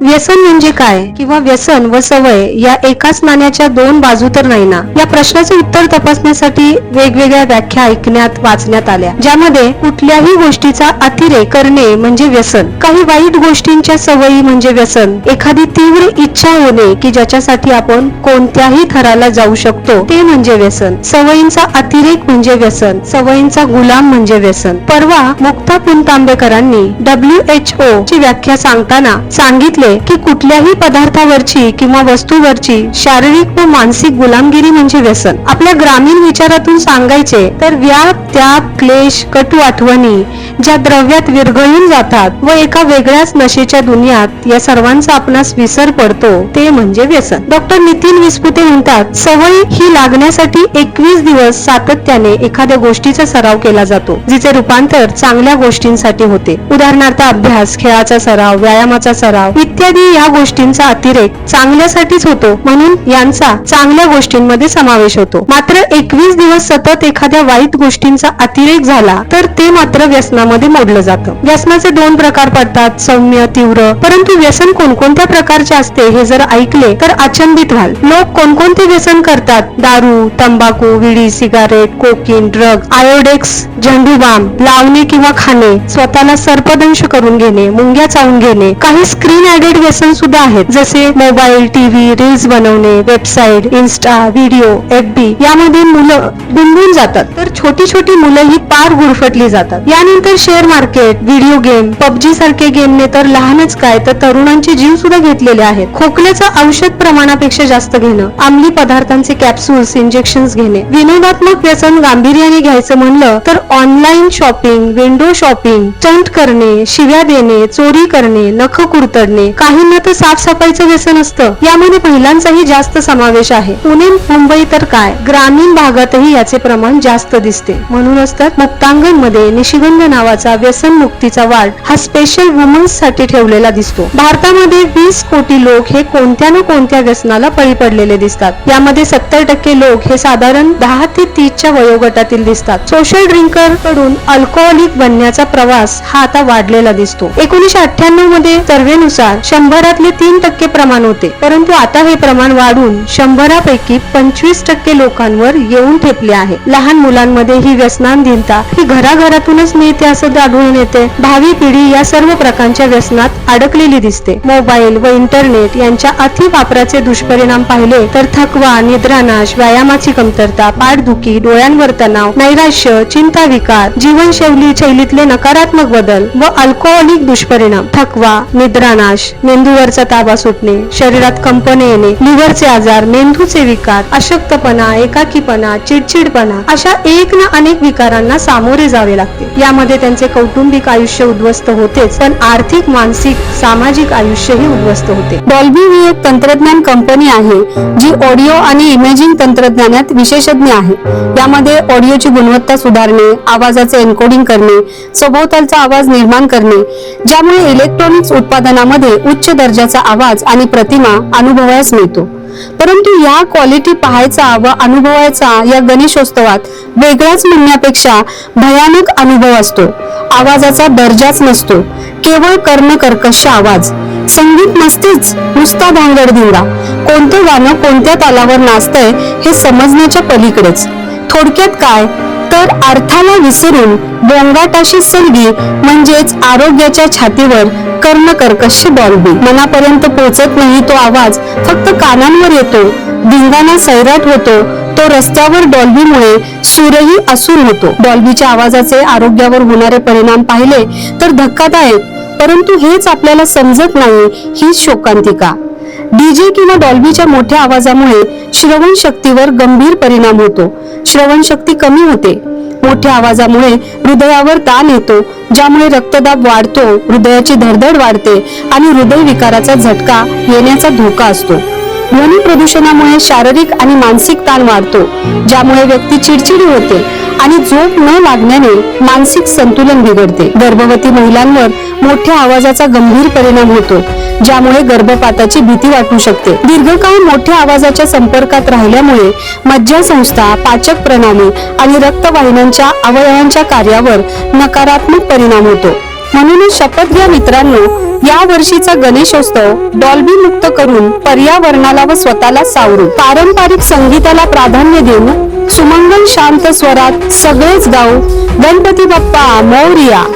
व्यसन म्हणजे काय किंवा व्यसन व सवय या एकाच नाण्याच्या दोन बाजू तर नाही ना या प्रश्नाचे उत्तर तपासण्यासाठी वेगवेगळ्या व्याख्या ऐकण्यात वाचण्यात आल्या ज्यामध्ये कुठल्याही गोष्टीचा अतिरेक करणे म्हणजे व्यसन. काही वाईट गोष्टींच्या सवयी म्हणजे व्यसन. एखादी तीव्र इच्छा होणे की ज्याच्यासाठी आपण कोणत्याही थराला जाऊ शकतो ते म्हणजे व्यसन. सवयींचा अतिरेक म्हणजे व्यसन. सवयींचा गुलाम म्हणजे व्यसन. परवा मुक्ता पुनतांबेकरांनी डब्ल्यू एच ओ ची व्याख्या सांगताना सांगितले की कुठल्याही पदार्थावरची किंवा वस्तूवरची शारीरिक व मानसिक गुलामगिरी म्हणजे व्यसन. आपल्या ग्रामीण विचारातून सांगायचे तर व्याप त्याग क्लेश कटू आठवणी ज्या द्रव्यात विरघळून जातात व एका वेगळ्याच नशेच्या दुनियात या सर्वांचा आपणास विसर पडतो ते म्हणजे व्यसन. डॉक्टर नितीन विस्पुते म्हणतात सवय ही लागण्यासाठी एकवीस दिवस सातत्याने एखाद्या गोष्टीचा सराव केला जातो जिचे रूपांतर चांगल्या गोष्टींसाठी होते. उदाहरणार्थ अभ्यास खेळाचा सराव व्यायामाचा सराव इत्यादी या गोष्टींचा अतिरेक चांगल्यासाठीच होतो म्हणून यांचा चांगल्या गोष्टींमध्ये समावेश होतो. मात्र एकवीस दिवस सतत एखाद्या वाईट गोष्टींचा अतिरेक झाला तर ते मात्र व्यसनामध्ये मोडलं जातं. व्यसनाचे दोन प्रकार पडतात सौम्य तीव्र. परंतु व्यसन कोणकोणत्या प्रकारचे असते हे जर ऐकले तर अचंबित व्हाल. लोक कोणकोणते व्यसन करतात? दारू तंबाखू विडी सिगारेट कोकीन ड्रग आयोडेक्स झेंडूबाम लावणे किंवा खाणे. स्वतःला सर्पदंश करून घेणे मुंग्या चावून घेणे. काही स्क्रीन ऍडेड व्यसन सुद्धा आहेत जसे मोबाईल टीव्ही रील्स बनवणे website insta video F B. यामध्ये मुलं गुंगून जातात. तर छोटी छोटी मुलं ही पार गुरफटली जातात. यानंतर share market video game PUBG सारखे गेमने तर लहानच काय तर तरुणांचे जीव सुद्धा घेतलेले आहेत खोकल्याचं औषध प्रमाणापेक्षा जास्त घेणं अंमली पदार्थांचे कॅप्सूल्स इंजेक्शन घेणे. विनोदात्मक व्यसन गांभीर्याने घ्यायचं म्हणलं तर online shopping window shopping stunt करणे शिव्या देणे चोरी करणे नख कुरतडणे काहींना तर साफसफाईचं व्यसन असतं. यामध्ये महिलांचाही जास्त समावेश आहे. पुणे मुंबई तर काय ग्रामीण भागातही याचे प्रमाण जास्त दिसते. म्हणूनच तर मुक्तांगणमध्ये निशिगंध नावाचा व्यसन मुक्तीचा वार्ड हा स्पेशल वुमन्ससाठी ठेवलेला दिसतो. भारतामध्ये वीस कोटी लोक हे कोणत्या ना कोणत्या व्यसनाला बळी पडलेले दिसतात. यामध्ये सत्तर टक्के लोक हे साधारण दहा ते तीसच्या वयोगटातील दिसतात. सोशल ड्रिंकरकडून अल्कोहोलिक बनण्याचा प्रवास हा आता वाढलेला दिसतो. एकोणीशे अठ्ठ्याण्णवमध्ये सर्वेनुसार शंभरातले तीन टक्के प्रमाण होते. परंतु आता हे प्रमाण वाढून शंभरापैकी पंचवीस टक्के लोकांवर येऊन ठेपले आहे. लहान मुलांमध्ये ही व्यसनाधीनता ही घराघरातूनच मिळते सुद्धा आढळून येते. भावी पिढी या सर्व प्रकारच्या व्यसनात अडकलेली दिसते. मोबाईल व इंटरनेट यांच्या अति वापराचे दुष्परिणाम पाहिले तर थकवा निद्रानाश व्यायामाची कमतरता पाठदुखी डोळ्यांवर तणाव नैराश्य चिंता विकार जीवनशैली शैलीतले नकारात्मक बदल व अल्कोहोलिक दुष्परिणाम. थकवा निद्रानाश मेंदूवरचा ताबा सुटणे शरीरात कंपने येणे लिव्हरचे आजार मेंदूचे विकार अशक्तपणा एकाकीपणा चिडचिडपणा अशा एक ना अनेक विकारांना सामोरे जावे लागते. यामध्ये त्यांचे कौटुंबिक आयुष्य उद्ध्वस्त होतेच पण आर्थिक मानसिक सामाजिक आयुष्यही उद्ध्वस्त होते. डॉल्बी ही एक तंत्रज्ञान कंपनी आहे जी ऑडिओ आणि इमेजिंग तंत्रज्ञानात विशेषज्ञ आहे. यामध्ये ऑडिओची गुणवत्ता सुधारणे आवाजाचे एन्कोडिंग करणे सभोवतालचा आवाज निर्माण करणे ज्यामुळे इलेक्ट्रॉनिक्स उत्पादनामध्ये उच्च दर्जाचा आवाज आणि प्रतिमा अनुभवास मिळतो. परंतु या क्वालिटी पाहायचा व अनुभवायचा या गणेशोत्सवात वेगळाच म्हणण्यापेक्षा भयानक अनुभव असतो. आवाजाचा दर्जाच नसतो. केवळ कर्णकर्कश आवाज. संगीत नसतेच नुसता धांगड धिंगा कोणतं गाणं कोणत्या तालावर नाचतंय हे समजण्याच्या पलीकडेच. थोडक्यात काय? तर अर्थाला विसरून डोंगाटाशी सलगी म्हणजेच आरोग्याच्या छातीवर कर्णकर्कश डॉल्बी मनापर्यंत पोहोचत नाही तो आवाज फक्त कानांवर येतो. धिंगाणा सैराट होतो तो रस्त्यावर डॉल्बीमुळे सूरही असूर होतो. डॉल्बीच्या आवाजाचे आरोग्यावर होणारे परिणाम पाहिले तर धक्कादायक परंतु हेच आपल्याला समजत नाही ही शोकांतिका. डीजे किंवा डॉल्बीच्या मोठ्या आवाजामुळे श्रवण शक्तीवर गंभीर परिणाम होतो. श्रवण शक्ती कमी होते. मोठ्या आवाजामुळे हृदयावर ताण येतो ज्यामुळे रक्तदाब वाढतो हृदयाची धडधड वाढते आणि हृदय विकाराचा झटका येण्याचा धोका असतो. ध्वनी प्रदूषणामुळे शारीरिक आणि मानसिक ताण वाढतो ज्यामुळे व्यक्ती चिडचिडी होते आणि झोप न लागण्याने मानसिक संतुलन बिघडते. गर्भवती महिलांवर मोठ्या आवाजाचा गंभीर परिणाम होतो. ज्यामुळे गर्भपाताची भीती वाटू शकते. दीर्घकाळ मोठ्या आवाजाच्या संपर्कात राहिल्यामुळे मज्जासंस्था पाचक प्रणाली आणि रक्तवाहिन्यांच्या अवयवांच्या कार्यावर नकारात्मक परिणाम होतो. म्हणूनच शपथ घ्या मित्रांनो या वर्षीचा गणेशोत्सव डॉल्बी मुक्त करून पर्यावरणाला व स्वतःला सावरू. पारंपरिक संगीताला प्राधान्य देऊन सुमंगल शांत स्वरात सगळेच गाऊ. गणपती बाप्पा मौर्या!